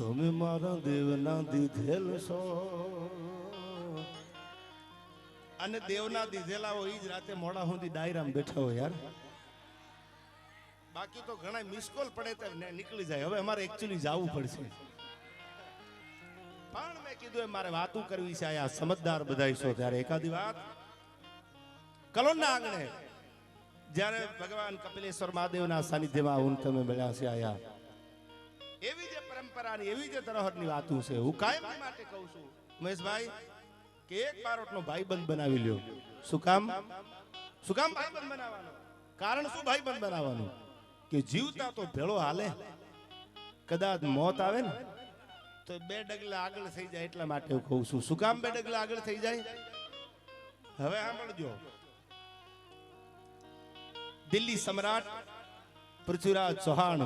તમે મારા દેવના દીધેલ છો. અને દેવના દીધેલા હોય જ રાતે મોડા સુધી ડાયરામ બેઠા હોય યાર. બાકી તો ઘણા મિસકોલ પડે તો નીકળી જાય. હવે અમારે એકચ્યુઅલી જવું પડશે. પણ મેં કીધું એમ, મારે વાતું કરવી છે આ સમજદાર બધાય છો ત્યારે એકાદી વાત. કલોનના આંગણે, જ્યારે ભગવાન કપિલેશ્વર મહાદેવના સાનિધ્યમાં હું તમે મળ્યા છે આયા. એવી જે પરંપરાની એવી જે ધરોહરની વાતું છે, હું કાયમ માટે કહું છું મહેશભાઈ કે એક બારોટનો ભાઈબંધ બનાવી લ્યો. શું કામ? શું કામ ભાઈબંધ બનાવવાનો? કારણ શું ભાઈબંધ બનાવવાનું? કે જીવતા તો ભેળો હાલે. કદાચ મોત આવે ને, તો બે ડગલા આગળ થઈ જાય એટલા માટે હું કહું છું. શું કામ બે ડગલા આગળ થઈ જાય? હવે સાંભળજો. દિલ્હી સમ્રાટ પૃથ્વીરાજ ચૌહાણ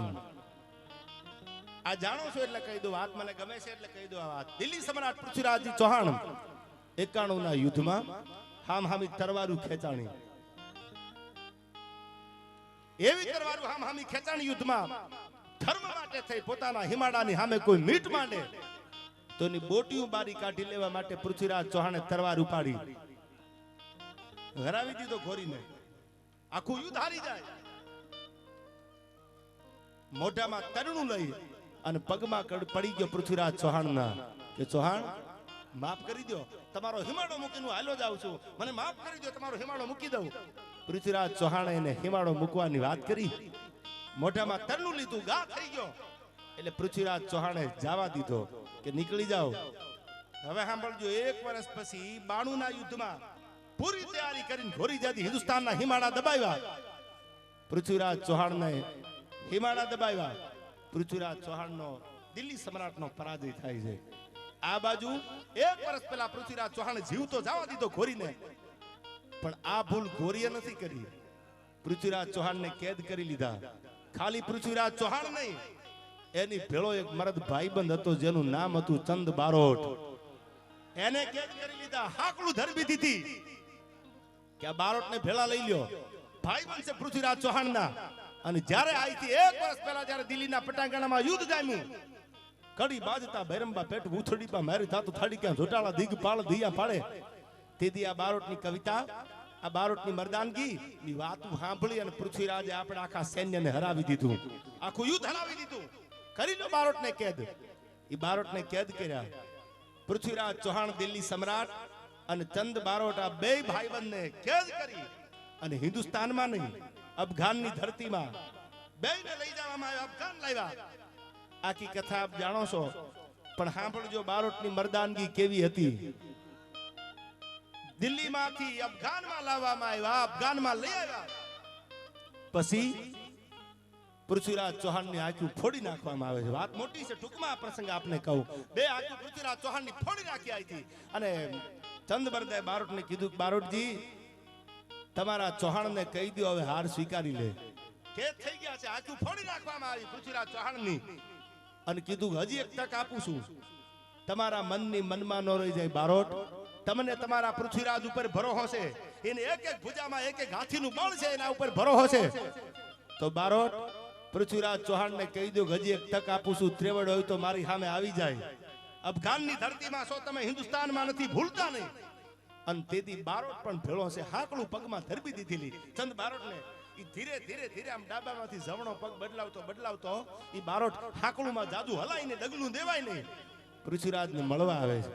આ જાણો છો એટલે કહી દો વાત મને ગમે છે એટલે કહી દો આ વાત. દિલ્હી સમ્રાટ પૃથ્વીરાજજી ચૌહાણ એકાણું ના યુદ્ધમાં હામ હામી તરવારું ખેંચાણી. એવી તરવારું હામ હામી ખેંચાણી યુદ્ધમાં ધર્મ માટે થઈ, પોતાના હિમાડાની સામે કોઈ મીટ માંડે, તો એની બોટીયું બારી કાઢી લેવા માટે પૃથ્વીરાજ ચૌહાણે તરવાર ઉપાડી. હરાવી દીધો ઘોરીને. આખું યુદ્ધ હારી જાય. મોઢામાં તરણું લઈ અને પગમાં પડી ગયો પૃથ્વીરાજ ચૌહાણના. કે ચૌહાણ, માફ કરી દો તમારો હિમાડો મૂકીને હાલો જાઉં છું. મને માફ કરી દો તમારો હિમાડો મૂકી દઉં. પૃથ્વીરાજ ચૌહાણે એને હિમાડો મૂકવાની વાત કરી. મોઢામાં તરલું લીધું, ગા થઈ ગયો. એટલે પૃથ્વીરાજ ચૌહાણે જવા દીધો કે નીકળી જાઓ. હવે સાંભળજો, એક વર્ષ પછી બાણુના યુદ્ધમાં પૂરી તૈયારી કરીને ઘોરી જાતી હિન્દુસ્તાનના હિમાડા દબાવ્યા. પૃથ્વીરાજ ચૌહાણને હિમાડા દબાવ્યા. પૃથ્વીરાજ ચૌહાણનો દિલ્હી સમ્રાટનો પરાજય થાય છે. આ બાજુ એક વર્ષ પહેલા પૃથ્વીરાજ ચૌહાણે જીવતો જવા દીધો ઘોરીને. પણ આ ભૂલ ઘોરીએ નથી કરી. પૃથ્વીરાજ ચૌહાણને કેદ કરી લીધા. ખાલી પૃથ્વીરાજ ચૌહાણ નહીં, એની ભેળો એક મરદ ભાઈબંધ હતો જેનું નામ હતું ચંદ બારોટ. એને કેદ કરી લીધા, હાકડું ધરબી દીધી કે બારોટને ભેળા લઈ લ્યો. ભાઈબંધ છે પૃથ્વીરાજ ચૌહાણના. અને જ્યારે આઈથી એક વર્ષ પહેલા જ્યારે દિલ્હીના પટાંગણામાં યુદ્ધ જામ્યું, કડી બાજતા ભૈરંબા પેટ ઉથડી પા મારી તાતું થાડી ક્યાં જોટાળા દીગ પાળ દિયા પાડે. તેથી આ બારોટની કવિતા, આ બારોટની મરદાનગી, ની વાતું સાંભળી અને પૃથ્વીરાજે આપણે આખા સૈન્યને હરાવી દીધું. આખું યુદ્ધ હરાવી દીધું. કરી લો બારોટને કેદ. એ બારોટને કેદ કર્યા. પૃથ્વીરાજ ચૌહાણ દિલ્હી સમ્રાટ અને ચંદ બારોટ આ બે ભાઈબંધને કેદ કરી. અને હિન્દુસ્તાનમાં નહીં અફઘાનની ધરતીમાં. બેને લઈ જવામાં આવ્યા, અફઘાન લાવ્યા. આખી કથા આપ જાણો છો, પણ સાંભળજો બારોટની મર્દાનગી કેવી હતી. દિલ્હીમાંથી અફઘાનમાં લાવવામાં આવ્યા, અફઘાનમાં લઈ આવ્યા. પછી પૃથ્વીરાજ ચૌહાણની આંખું ફોડી નાખવામાં આવે છે. વાત મોટી છે, ટૂંકમાં પ્રસંગ આપને કહું. બે આંખું પૃથ્વીરાજ ચૌહાણની ફોડી નાખી આવી અને ચંદબરદાએ બારોટને કીધું બારોટજી તમારા ચૌહાણને કહી દો હવે હાર સ્વીકારી લે. કેદ થઈ ગયા છે? આજુ ફોડી નાખવામાં આવી પૃથ્વીરાજ ચૌહાણની. અને કીધું કે હજી એક તક આપું છું. તમારા મનની મનમાં ન રહી જાય બારોટ. તમને તમારા પૃથ્વીરાજ ઉપર ભરો છે. એને એક એક ભુજામાં એક એક હાથીનું બળ છે એના ઉપર ભરો છે. તો બારોટ પૃથ્વીરાજ ચૌહાણને કહી દો કે હજી એક તક આપું છું. ત્રેવડ હોય તો મારી સામે આવી જાય. અફઘાનની ધરતીમાં છો તમે હિન્દુસ્તાનમાં નથી ભૂલતા નહીં. અને તેથી બારોટ પણ ભેળો હશે. હાકડું પગમાં ધરબી દીધેલી. ચંદ બારોટને એ ધીરે ધીરે ધીરે આમ ડાબામાંથી જમણો પગ બદલાવતો બદલાવતો એ બારોટ હાકડુંમાં જાદુ હલાઈને ડગલું દેવાય નહીં. પૃથ્વીરાજને મળવા આવે છે.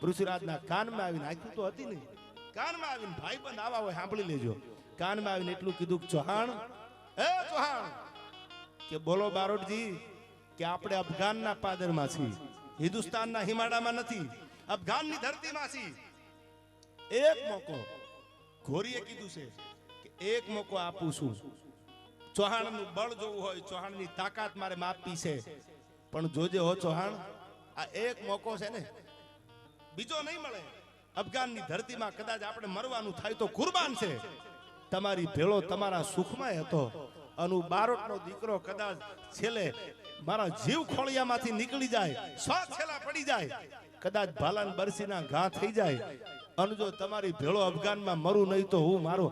પૃથ્વીરાજના કાનમાં આવીને આખું તો હતી નહીં. કાનમાં આવીને ભાઈબંધ આવા હોય, સાંભળી લેજો. કાનમાં આવીને એટલું કીધું ચૌહાણ એ ચૌહાણ, કે બોલો બારોટજી, કે આપણે અફઘાનના પાદરમાં છીએ. હિન્દુસ્તાનના હિમાડામાં નથી. અફઘાનની ધરતીમાં છીએ. એક મોકો. ઘોરીએ કીધું છે કે એક મોકો આપું છું. ચૌહાણનું બળ જોવું હોય, ચૌહાણની તાકાત મારે માપી છે. પણ જોજે હો ચૌહાણ, આ એક મોકો છે ને, બીજો નહીં મળે. અફઘાનની ધરતીમાં કદાચ આપણે મરવાનું થાય તો કુરબાન છે. તમારી ભેળો તમારા સુખમાં હતો. અનુ બારોટનો દીકરો કદાચ છેલ્લે મારા જીવ ખોળિયામાંથી નીકળી જાય શ્વાસ છેલા પડી જાય. કદાચ ભાલાન બરસીના ઘા થઈ જાય. અને જો તમારી ભેળો અફઘાનમાં મરું નહીં તો હું મારો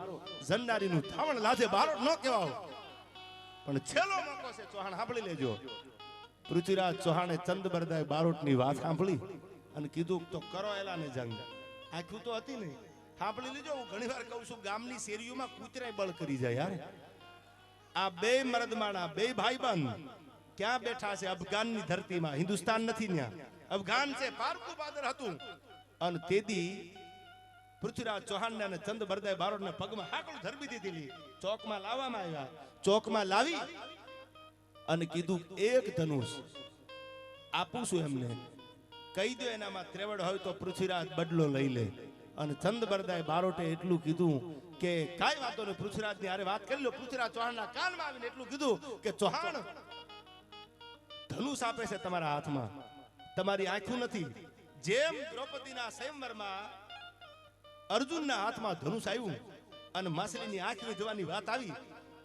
જન્નારીનું થાવણ લાથે બારોટ ન કહેવાઓ પણ છેલ્લો મોકો છે, ચૌહાણ, સાંભળી લેજો. પૃથ્વીરાજ ચૌહાણે ચંદબરદાય બારોટની વાત સાંભળી અને કીધું તો કરો એલાને જંગ. આખું તો હતી નહીં. સાંભળી લેજો, હું ઘણી વાર કહું છું, ગામની શેરીઓમાં કૂતરાય બળ કરી જાય યાર. આ બે મરદમાણા, બે ભાઈબંધ ક્યાં બેઠા છે? અફઘાનની ધરતીમાં. હિન્દુસ્તાન નથી ત્યાં અફઘાન છે, પારકુ બાદર હતું. અને તેદી પૃથ્વીરાજ ચૌહાણને અને ચંદ બરદાય બારોટને પગમાં હાકડું ધરબી દીધેલી. ચોકમાં લાવવામાં આવ્યા. ચોકમાં લાવી અને કીધું, એક ધનુષ આપું છું એમને. કહી દો એનામાં ત્રેવડ હોય તો પૃથ્વીરાજ બદલો લઈ લે. અને ચંદ બરદાય બારોટે એટલું કીધું કે, કાંઈ વાતો પૃથ્વીરાજની આરે વાત કરી લો. પૃથ્વીરાજ ચૌહાણના કાનમાં આવીને એટલું કીધું કે, ચૌહાણ, ધનુષ આપે છે તમારા હાથમાં. તમારી આંખું નથી. જેમ દ્રૌપદીના સંયમરમાં અર્જુનના હાથમાં ધનુષ આવ્યું અને માછલીની આંખ વિધવાની વાત આવી.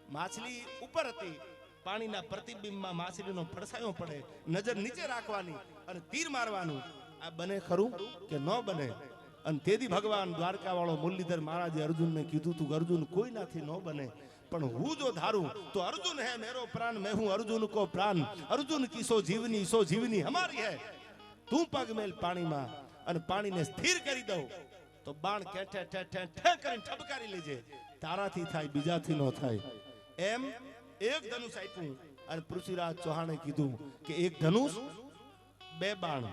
માછલી ઉપર હતી. પાણીના પ્રતિબિંબમાં માછલીનો પડછાયો પડે. નજર નીચે રાખવાની અને તીર મારવાનું. આ બને ખરું કે ન બને? અને તેથી ભગવાન દ્વારકા વાળો મુરલીધર મહારાજે અર્જુનને કીધું તું અર્જુન અર્જુન કોઈનાથી ન બને. પણ હું જો ધારું તો અર્જુન હે મેરો પ્રાણ. મેં હું અર્જુન કો પ્રાણ. અર્જુન કિસો જીવની, સો જીવની હમારી હે. તું પગ મેલ પાણીમાં અને પાણીને સ્થિર કરી દઉં. તો બાણ કેઠે ઠે ઠે કરીને ઠબકારી લેજે. તારાથી થાય, બીજાથી ન થાય. એમ એક ધનુષ આપ્યું અને પૃથ્વીરાજ ચૌહાણે કીધું કે એક ધનુષ, બે બાણ.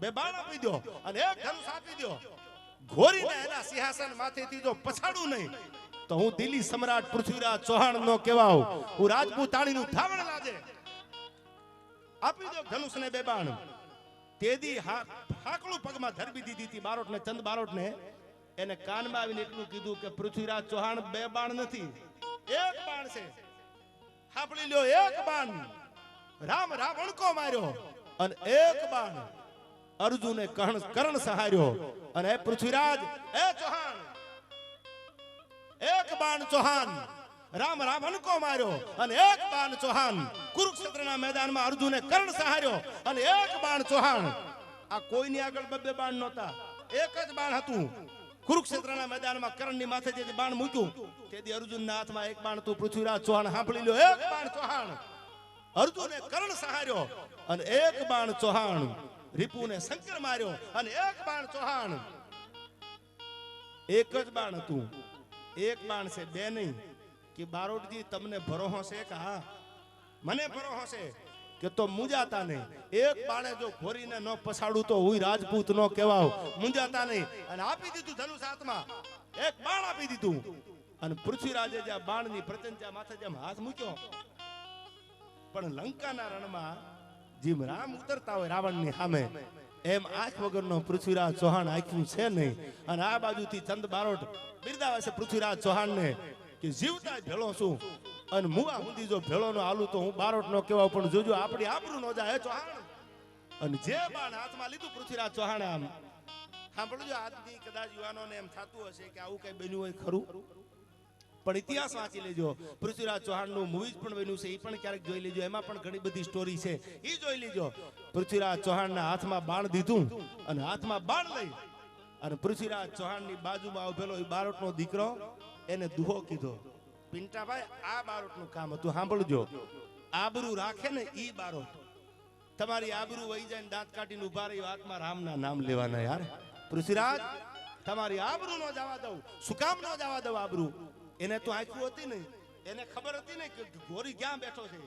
બે બાણ આપી દો અને એક ધનુષ આપી દો. ઘોરીને એના સિંહાસન માથેથી જો પછાડું નહીં, તો હું દિલ્હી સમ્રાટ પૃથ્વીરાજ ચૌહાણ નો કહેવાઉં. હું રાજપૂતાણીનું ધાવણ લાજે. આપી દો ધનુષને બે બાણ. તેદી હાકડું પગમાં ધરબી દીધી હતી બારોટને, ચંદ બારોટને. એને કાનમાં આવીને એટલું કીધું કે પૃથ્વીરાજ ચૌહાણ બે બાણ નથી, એક બાણ છે. હાપડી લ્યો, એક બાણ. રામ રાવણકો માર્યો અને એક બાણ. અર્જુને કર્ણ કર્ણ સહાર્યો અને પૃથ્વીરાજ એ ચૌહાણ, એક બાણ ચૌહાણ. રામ રાવણકો માર્યો અને એક બાણ ચૌહાણ કુરુક્ષેત્રના મેદાનમાં અર્જુને કર્ણ સહાર્યો અને એક બાણ ચૌહાણ. આ કોઈની આગળ બબે બાણ નહોતા. એક જ બાણ હતું. કુરુક્ષેત્રના મેદાનમાં કર્ણની માથે જે બાણ મૂક્યું, તેથી અર્જુનના હાથમાં એક બાણ તું પૃથ્વીરાજ ચૌહાણ સાંભળી લ્યો. એક બાણ ચૌહાણ. અર્જુને કર્ણ સહાર્યો અને એક બાણ ચૌહાણ. રીપુને શંકર માર્યો અને એક બાણ ચૌહાણ. એક જ બાણ હતું. એક બાણ છે બે નહીં. કે બારોટજી, તમને ભરોહો છે કે મને ભરોહો છે કે તો મુંજાતા નહીં. એક બાણે જો ઘોરીને ન પછાડું તો હું રાજપૂત નો કહેવાવ મુંજાતા નહીં. અને આપી દીધું ધનુષ હાથમાં એક બાણ આપી દીધું. અને પૃથ્વીરાજે જ્યાં બાણની પ્રચંચા માથે જેમ હાથ મૂક્યો. પણ લંકાના રણમાં જીમ રામ ઉતરતા હોય રાવણની સામે, એમ આંખ વગરનો પૃથ્વીરાજ ચૌહાણ આંખ્યું છે નહીં. અને આ બાજુથી ચંદ બારોટ બિરદાવે છે પૃથ્વીરાજ ચૌહાણને. કે જીવતા ભેળો છું. અને મુવા હુંદી જો ભેળો નો આલુ તો હું બારોટ નો કહેવાય, પણ જોજો આપણી આબરૂ નો જાય ચૌહાણ? અને જે બાણ હાથમાં લીધું પૃથ્વીરાજ ચૌહાણે આમ સાંભળજો આજની કદાચ યુવાનોને એમ થતું હશે કે આવું કઈ બન્યું હોય ખરું? પણ ઇતિહાસ વાંચી લેજો. પૃથ્વીરાજ ચૌહાણનું મૂવીઝ પણ બન્યું છે, એ પણ ક્યારેક જોઈ લેજો. એમાં પણ ઘણી બધી સ્ટોરી છે, એ જોઈ લેજો. પૃથ્વીરાજ ચૌહાણના હાથમાં બાણ દીધું અને હાથમાં બાણ લઈ અને પૃથ્વીરાજ ચૌહાણની બાજુમાં ઉભેલો એ બારોટનો દીકરો એને દુહો કીધો. પિંટાભાઈ, આ બારોટનું કામ હતું, સાંભળજો. આબરૂ રાખે ને ઈ બારોટ. તમારી આબરૂ વહી જાય ને દાંત કાઢીને ઊભા રહી, વાતમાં રામના નામ લેવાના યાર. પૃથ્વીરાજ, તમારી આબરૂ નો જવા દઉં. શું કામ નો જવા દઉં આબરૂ? એને તો આંખું હતી ને એને ખબર હતી ને કે ગોરી ક્યાં બેઠો છે.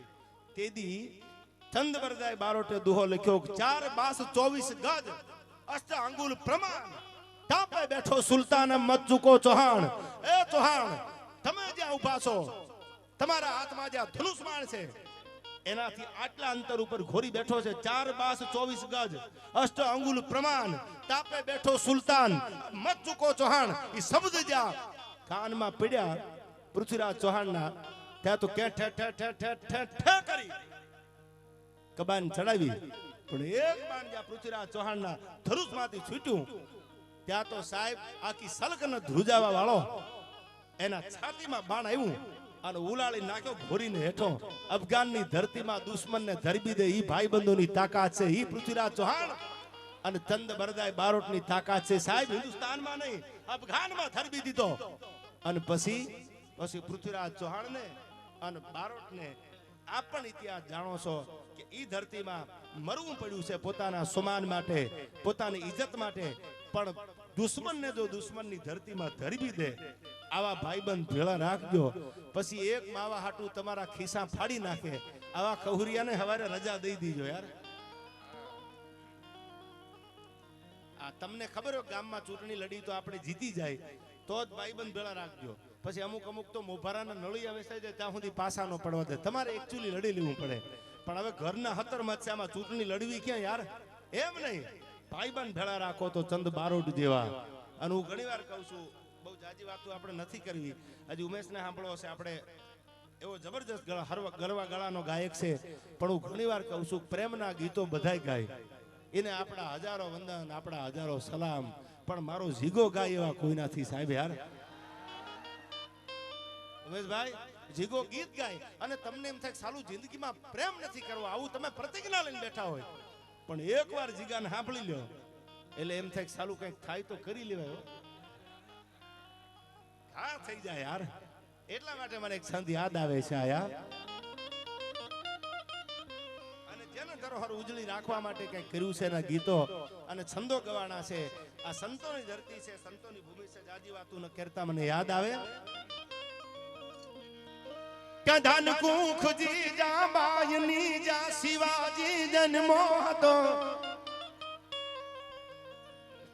તેદી ચંદવરદાય બારોટે દુહો લખ્યો, ચાર બાસ ચોવીસ ગજ અષ્ટ અંગુલ પ્રમાણ. ટાપે બેઠો સુલતાન મત ચૂકો ચૌહાણ. એ ચૌહાણ, તમે જ્યાં ઊભા છો, તમારા હાથમાં જ્યાં ધનુષ માણ છે, એનાથી આટલા અંતર ઉપર ઘોરી બેઠો છે, ચાર બાસ, ચોવીસ ગજ, અષ્ટ અંગુલ પ્રમાણ. તાપે બેઠો સુલતાન મત ચૂકો ચૌહાણ એ શબ્દ કાનમાં પડ્યા, પૃથ્વીરાજ ચૌહાણના, ત્યાં તો કે ઠે ઠે ઠે ઠે ઠે ઠે કરી. કબાન ચડાવી, પણ એક બાણ જ્યાં પૃથ્વીરાજ ચૌહાણના ધરુષમાંથી છૂટ્યું ત્યાં તો સાહેબ આખી સલકન ધ્રુજાવા વાળો. એના છાતીમાં બાણ આવ્યું અને ઉલાળી નાખ્યો ઘોરીને હેઠો. અફઘાનની ધરતીમાં દુશ્મનને ધરબી દે, ઈ ભાઈબંધોની તાકાત છે, ઈ પૃથ્વીરાજ ચૌહાણ. અને ચંદ બરદાય બારોટની તાકાત છે, સાહેબ હિન્દુસ્તાનમાં નહીં, અફઘાનમાં ધરબી દીધો. અને પછી પછી પૃથ્વીરાજ ચૌહાણને અને બારોટને આપ પણ ઇતિહાસ જાણો છો કે ઈ ધરતીમાં મરવું પડ્યું છે પોતાના સમાન માટે, પોતાની ઇજ્જત માટે. પણ દુશ્મનને જો દુશ્મનની ધરતીમાં ધરવી દે, આવા ભાઈબંધ ભેળા રાખજો. પછી એક માવા હાટું તમારા ખિસ્સા ફાડી નાખે. આવા કહુરિયાને હવારે રજા દઈ દીજો યાર. આ તમને ખબર હોય ગામમાં ચૂંટણી લડી તો આપણે જીતી જાય. તો જ ભાઈબંધ ભેળા રાખજો. પછી અમુક અમુક તો મોભારાના નળિયા વેસાઈ જાય, ત્યાં સુધી પાસા ન પડવા દે. તમારે એકચ્યુઅલી લડી લેવું પડે. પણ હવે ઘરના હતર મચ્છામાં ચૂંટણી લડવી ક્યાં યાર? એમ નહીં. ભાઈબંધ ભેળા રાખો તો ચંદ બારોટ જેવા. અને હું ઘણી વાર કહું છું, બહુ જાજી વાતો આપણે નથી કરવી. હજી ઉમેશને સાંભળો હશે, આપણે એવો જબરજસ્ત ગરવા ગળાનો ગાયક છે. પણ હું ઘણી વાર કહું છું, પ્રેમના ગીતો બધાય ગાય. એને આપણા હજારો વંદન, આપણા હજારો સલામ. પણ મારો જીગો ગાય એવા કોઈ નથી, સાહેબ યાર. ઉમેશભાઈ જીગો ગીત ગાય. અને તમને એમ થાય સાલું જિંદગીમાં પ્રેમ નથી કરવો. આવું તમે પ્રતિજ્ઞા લઈને બેઠા હોય. પણ એકવાર જીગાને સાંભળી લ્યો. એટલે એમ થાય સાલું કંઈક થાય તો કરી લેવાય હા. થઈ જાય યાર. એટલા માટે મને એક સંત યાદ આવે છે આયા. અને જેને ધરોહર ઉજળી રાખવા માટે કંઈક કર્યું છે એના ગીતો, અને છંદો ગવાના છે. આ સંતોની ધરતી છે, સંતોની ભૂમિ છે, જાજી વાતું ન કરતા મને યાદ આવે. કે ધન કુખજી જા બાયની જા શિવાજી જન્મો હતો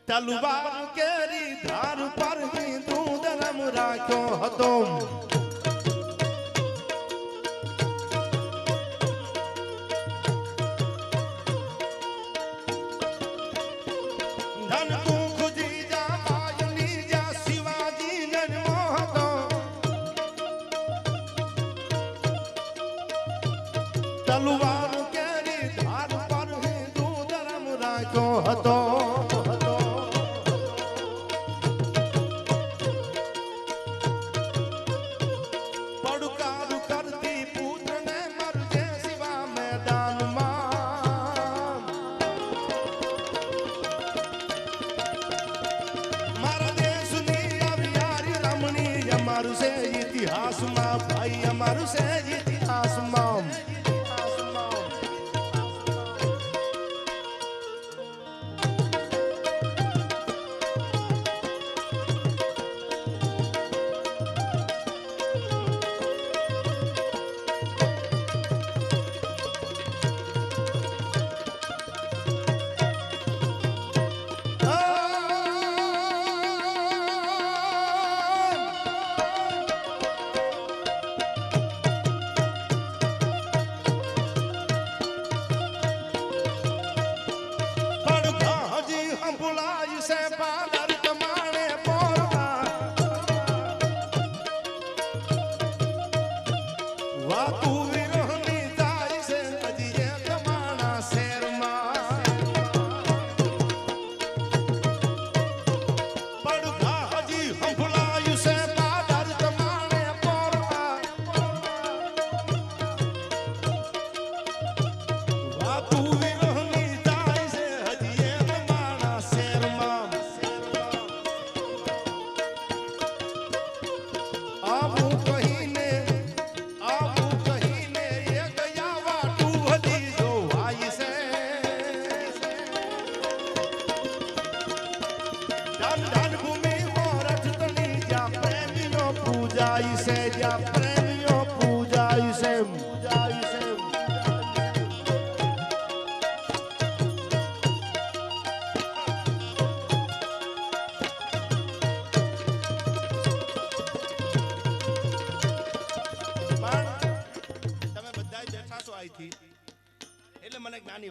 તલવાર કેરી ધાર પર દૂધ રમ રાખ્યો હતો તલવાર કેરી ધાર પર હિન્દુ ધર્મ રાખ્યો હતો.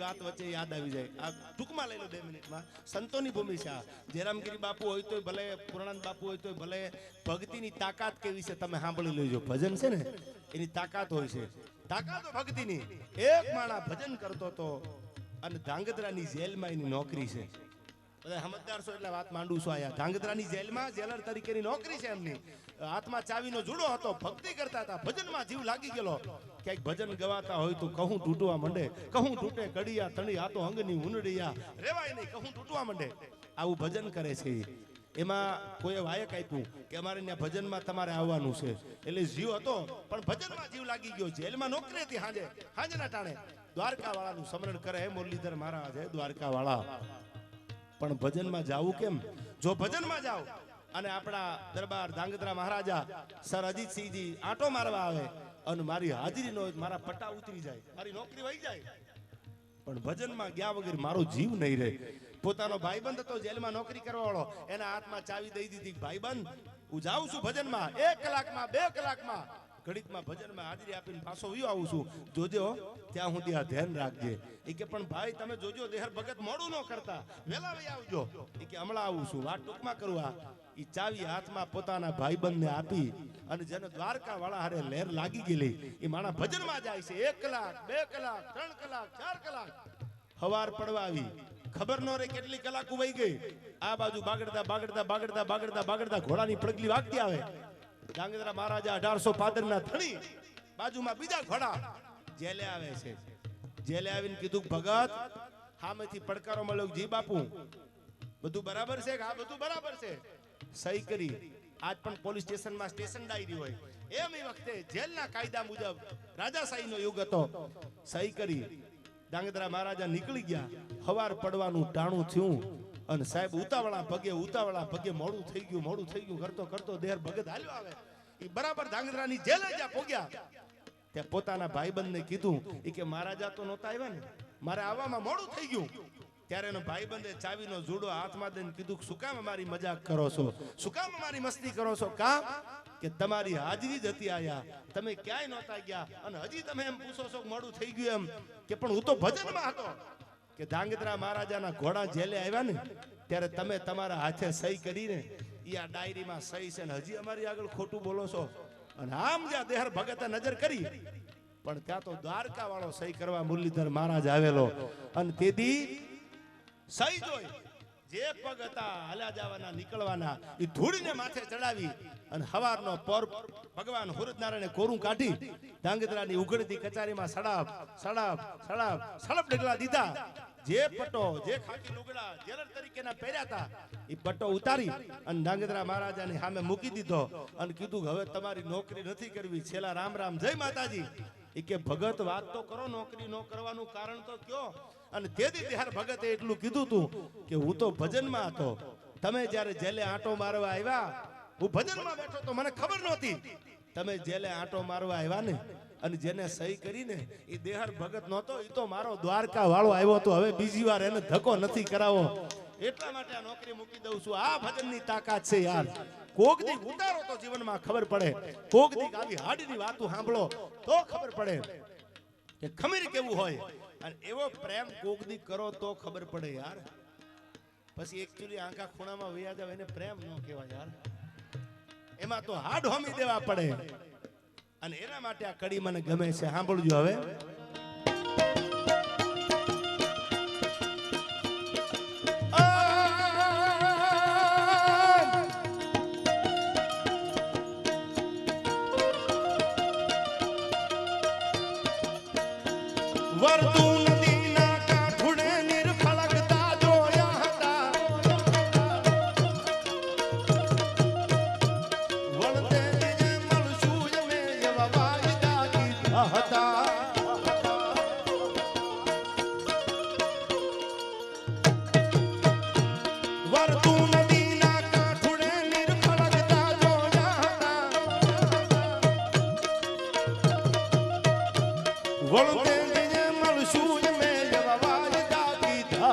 વાત વચ્ચે યાદ આવી જાય. આ ટૂંકમાં લઈ લો બે મિનિટમાં. સંતોની ભૂમિ છે આ. જયરામગીરી બાપુ હોય તોય ભલે, પુરાણાનંદ બાપુ હોય તોય ભલે, ભક્તિની તાકાત કેવી છે તમે સાંભળી લેજો. ભજન છે ને, એની તાકાત હોય છે. તાકાત ભક્તિની. એક માણા ભજન કરતો તો અને ધાંગધ્રાની જેલમાં એની નોકરી છે. બધા સમજદાર છો એટલે વાત માંડું છું આયા ધાંગધ્રાની જેલમાં જેલર તરીકેની નોકરી છે એમની. હાથમાં ચાવીનો જુડો હતો, ભક્તિ કરતા હતા, ભજનમાં જીવ લાગી ગયેલો. ક્યાંક ભજન ગવાતા હોય તો કહું તૂટવા માંડે. કહું તૂટે કડિયા તણી, આ તો અંગની ઉનડિયા રેવાય નહીં, કહું તૂટવા માંડે. આવું ભજન કરે છે. એમાં કોઈએ વાયક આપ્યું કે અમારે ત્યાં ભજનમાં તમારે આવવાનું છે. એટલે જીવ હતો, પણ ભજનમાં જીવ લાગી ગયો જેલમાં નોકરી હતી હાજે, હાંજના ટાણે દ્વારકા વાળાનું સ્મરણ કરે હે મુરલીધર મહારાજ, હે દ્વારકા વાળા પણ ભજનમાં જાવું કેમ? જો ભજનમાં જાવ અને આપણા દરબાર ધાંગધ્રા મહારાજા સર અજીતસિંહજી આંટો મારવા આવે અને મારી હાજરી નો મારા પટ્ટા ઉતરી જાય. મારી નોકરી વહી જાય. પણ ભજનમાં ગયા વગર મારો જીવ નહીં રહે. પોતાનો ભાઈબંધ હતો જેલમાં નોકરી કરવા વાળો એના હાથમાં ચાવી દઈ દીધી. ભાઈબંધ, હું જાઉં છું ભજનમાં. એક કલાકમાં બે કલાકમાં ઘડીકમાં ભજનમાં હાજરી આપીને પાછો વયો આવું છું. જોજો, ત્યાં સુધી આ ધ્યાન રાખજે. એ કે, પણ ભાઈ, તમે જોજો, દેહર ભગત મોડું ન કરતા. વેલા વહી આવજો. એ કે, હમણાં આવું છું. વાત ટૂંકમાં કરવા એ ચાવી હાથમાં પોતાના ભાઈબંધને આપી અને જેને દ્વારકા વાળા હારે લહેર લાગી ગયેલી, એ માણા ભજનમાં જાય છે. એક કલાક, બે કલાક, ત્રણ કલાક, ચાર કલાક. હવાર પડવા આવી. ખબર ન રે કેટલી કલાક ઊભી ગઈ. આ બાજુ બાગડતા બાગડતા બાગડતા બાગડતા બાગડતા ઘોડાની પડગલી વાગતી આવે. ડાંગદરા મહારાજા અઢારસો પાદરના ધણી બાજુમાં બીજા ઘોડા જેલે આવે છે. જેલે આવીને કીધું, ભગત સામેથી પડકારો મળ્યો જી બાપુ, બધું બરાબર છે કે આ બધું બરાબર છે? સહી કરી. આજ પણ પોલીસ સ્ટેશનમાં સ્ટેશન ડાયરી હોય. એમ એ વખતે જેલના કાયદા મુજબ રાજાશાહીનો યુગ હતો. સહી કરી. ડાંગદરા મહારાજા નીકળી ગયા. હવાર પડવાનું ટાણું થયું. અને સાહેબ ઉતાવળા પગે ઉતાવળા પગે મોડું થઈ ગયું, મોડું થઈ ગયું. કરતો કરતો દેર ભગત હાલ્યો આવે. એ બરાબર ધાંગધ્રાની જેલે જ્યાં પોગ્યા. ત્યાં પોતાના ભાઈબંધને કીધું એ કે મહારાજા તો નહોતા આવ્યા ને. મારે આવવામાં મોડું થઈ ગયું. ત્યારે એનો ભાઈબંધે ચાવીનો જુડો હાથમાં દઈને કીધું, શું કામ અમારી મજાક કરો છો? શું કામ અમારી મસ્તી કરો છો? કામ કે તમારી હાજરી જ હતી આયા. તમે ક્યાંય નહોતા ગયા. અને હજી તમે એમ પૂછો છો મોડું થઈ ગયું એમ. કે પણ હું તો ભજનમાં હતો. કે ધાંગધ્રા મહારાજાના ઘોડા જેલે આવ્યા ને, ત્યારે તમે તમારા હાથે સહી કરીને એ આ ડાયરીમાં સહી છે ને હજી અમારી આગળ ખોટું બોલો છો. અને આમ જ્યાં દેહર ભગતે નજર કરી. પણ ત્યાં તો દ્વારકા વાળો સહી કરવા મુરલીધર મહારાજ આવેલો. અને તેથી સહી જોઈ. જે પગ હતા, હાલ્યા જવાના, નીકળવાના, એ ધૂળીને માથે ચડાવી અને હવારનો પર ભગવાન હુરતનારાયણે કોરું કાઢી, ધાંગધ્રાની ઉઘડતી કચારીમાં સડાપ સડાપ સડાપ સડપ ઢગલા દીધા. જે પટો, જે ખાકી લુગડા જેલર તરીકેના પહેર્યા હતા, એ પટો ઉતારી અને ધાંગધ્રા મહારાજાની સામે મૂકી દીધો અને કીધું હવે તમારી નોકરી નથી કરવી, છેલ્લા રામ રામ, જય માતાજી. એ કે ભગત વાત તો કરો, નોકરી ન કરવાનું કારણ તો કયો? અને તેથી ત્યાર ભગતે એટલું કીધું તું કે હું તો ભજનમાં હતો. તમે જ્યારે જેલે આંટો મારવા આવ્યા, હું ભજનમાં બેઠો તો મને ખબર નહોતી. તમે જેલે આંટો મારવા આવ્યા ને, અને જેને સહી કરીને એ દેહર ભગત નહોતો એ તો મારો દ્વારકા વાળો આવ્યો હતો હવે બીજી વાર એને ધક્કો નથી કરાવો. એટલા માટે આ નોકરી મૂકી દઉં છું. આ ભજનની તાકાત છે યાર. કોક દી ઉતારો તો જીવનમાં ખબર પડે. કોક દી આવી હાડીની વાતો સાંભળો તો ખબર પડે કે ખમીર કેવું હોય. અને એવો પ્રેમ કોકની કરો તો ખબર પડે યાર. પછી એકચ્યુઅલી આંખા ખૂણામાં વૈયા જાવ એને પ્રેમ ન કહેવાય યાર. એમાં તો હાડ હોમી દેવા પડે. અને એના માટે આ કડી મને ગમે છે. સાંભળજો હવે. पर तू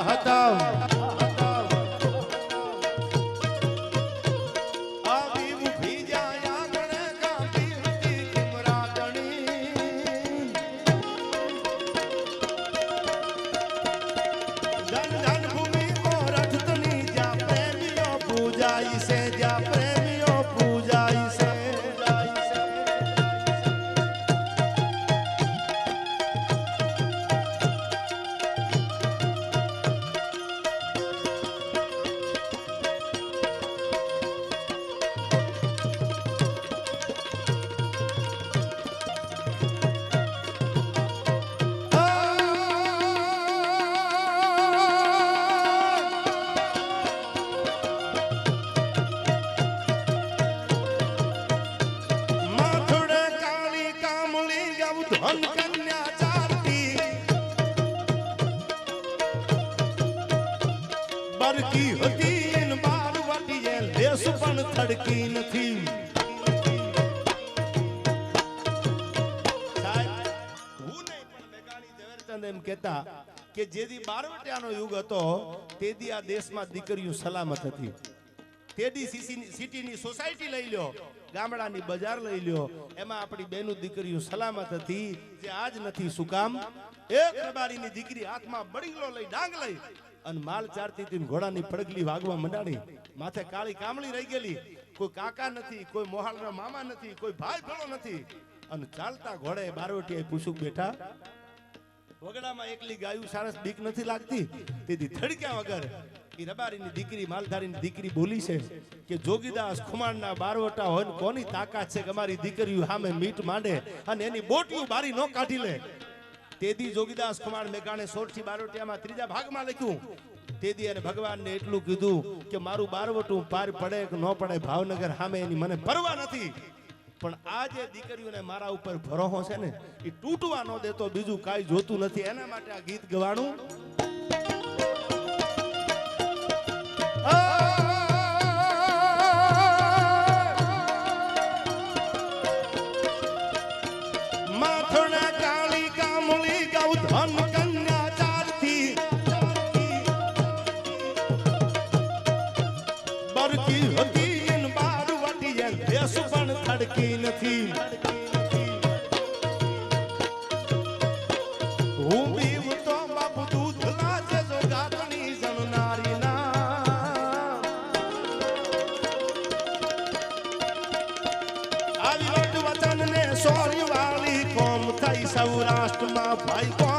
કીધા કે જેથી બારવટિયાનો યુગ હતો તેથી આ દેશમાં દીકરીઓ સલામત હતી. સીસીની- સિટીની સોસાયટી લઈ લ્યો, ગામડાની બજાર લઈ લ્યો, એમાં આપણી બેનું દીકરીઓ સલામત હતી, જે આજ નથી શું કામ? એક રબારીની દીકરી હાથમાં બળીલો લઈ ડાંગ લઈ અને માલ ચારતી હતી ઘોડાની પડગલી વાગવા મંડાણી, માથે કાળી કામળી રહી ગયેલી. કોઈ કાકા નથી, કોઈ મોહાલના મામા નથી, કોઈ ભાઈ ભેળો નથી. અને ચાલતા ઘોડે બારવટીએ પૂછું બેઠા વગડામાં એકલી ગાયું સારસ બીક નથી લાગતી? તેથી થડક્યા વગર એ રબારીની દીકરી, માલધારીની દીકરી બોલી છે કે, જોગીદાસ, ખુમાણના બારવટા હોય ને કોની તાકાત છે કે અમારી દીકરીઓ સામે મીટ માંડે અને એની બોટિયું બારી ન કાઢી લે? તેથી જોગીદાસ ખુમાણ મેઘાણે સોરઠી બારવટિયામાં ત્રીજા ભાગમાં લખ્યું. તેથી એને ભગવાનને એટલું કીધું કે, મારું બારવટું પાર પડે કે ન પડે ભાવનગર સામે એની મને પરવા નથી. પણ આ જે દીકરીઓને મારા ઉપર ભરોહો છે ને, એ તૂટવા ન દેતો બીજું કાંઈ જોતું નથી. એના માટે આ ગીત ગવાણું. સોરી વાળી કોમ થઈ સૌરાષ્ટ્રમાં ભાઈ